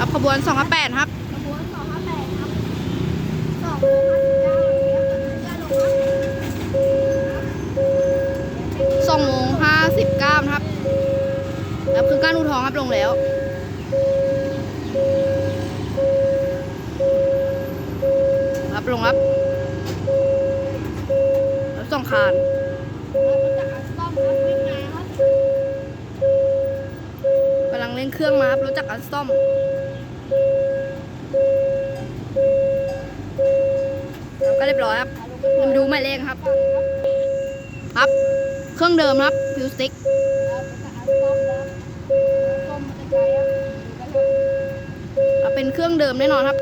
รับขบวนสองแปดครับขบวนสองห้าแปดครับสองโมงห้าสิบเก้านะครับแล้วคือก้ารอุทธรณ์ครับลงแล้วครับลงครับแล้วสองคานเรากอัดซ่อมครับวิ่งมาครับกำลังเล่นเครื่องมาครับรถจักรอัสตอม เรียบร้อยครับมาดูหมายเลขครับ ครับ เครื่องเดิมครับฟิวสติ๊กเป็นเครื่องเดิมแน่นอนครับ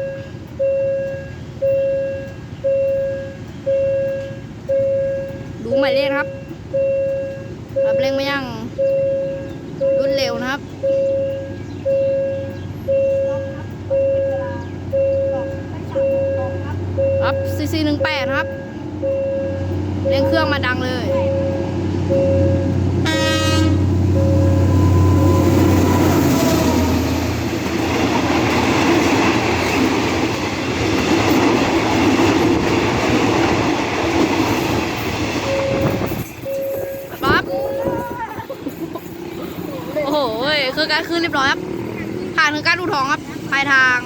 ดูหมายเลขครับรับเร่งไม่ยังรวดเร็วนะครับ 418 ครับเลี้ยงเครื่องมาดังเลยปั๊บโอ้โหคือการขึ้นเรียบร้อยครับ ผ่านคือการดูทองครับ ปลายทาง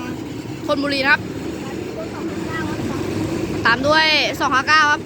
คนบุรีครับ ตามด้วย259ครับ